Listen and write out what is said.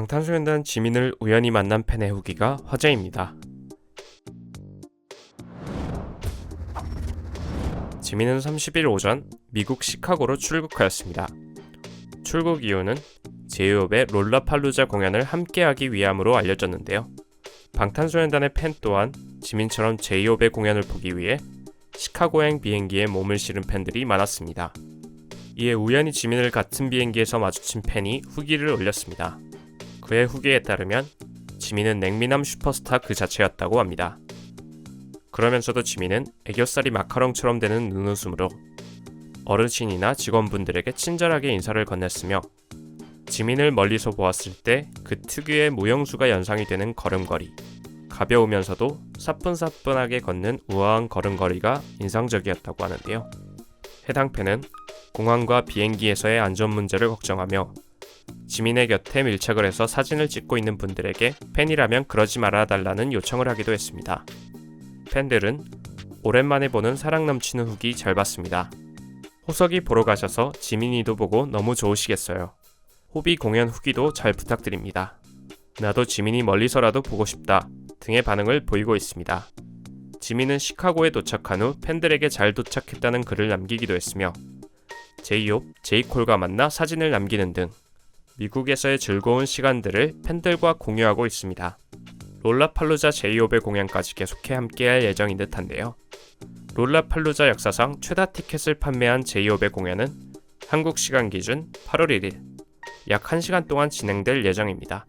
방탄소년단 지민을 우연히 만난 팬의 후기가 화제입니다. 지민은 30일 오전 미국 시카고로 출국하였습니다. 출국 이유는 제이홉의 롤라팔루자 공연을 함께하기 위함으로 알려졌는데요. 방탄소년단의 팬 또한 지민처럼 제이홉의 공연을 보기 위해 시카고행 비행기에 몸을 실은 팬들이 많았습니다. 이에 우연히 지민을 같은 비행기에서 마주친 팬이 후기를 올렸습니다. 그의 후기에 따르면 지민은 냉미남 슈퍼스타 그 자체였다고 합니다. 그러면서도 지민은 애교살이 마카롱처럼 되는 눈웃음으로 어르신이나 직원분들에게 친절하게 인사를 건넸으며 지민을 멀리서 보았을 때 그 특유의 무용수가 연상이 되는 걸음걸이 가벼우면서도 사뿐사뿐하게 걷는 우아한 걸음걸이가 인상적이었다고 하는데요. 해당 팬은 공항과 비행기에서의 안전 문제를 걱정하며 지민의 곁에 밀착을 해서 사진을 찍고 있는 분들에게 팬이라면 그러지 말아달라는 요청을 하기도 했습니다. 팬들은 오랜만에 보는 사랑 넘치는 후기 잘 봤습니다. 호석이 보러 가셔서 지민이도 보고 너무 좋으시겠어요. 호비 공연 후기도 잘 부탁드립니다. 나도 지민이 멀리서라도 보고 싶다 등의 반응을 보이고 있습니다. 지민은 시카고에 도착한 후 팬들에게 잘 도착했다는 글을 남기기도 했으며 제이홉, 제이콜과 만나 사진을 남기는 등 미국에서의 즐거운 시간들을 팬들과 공유하고 있습니다. 롤라팔루자 제이홉의 공연까지 계속해 함께할 예정인 듯한데요. 롤라팔루자 역사상 최다 티켓을 판매한 제이홉의 공연은 한국 시간 기준 8월 1일 약 1시간 동안 진행될 예정입니다.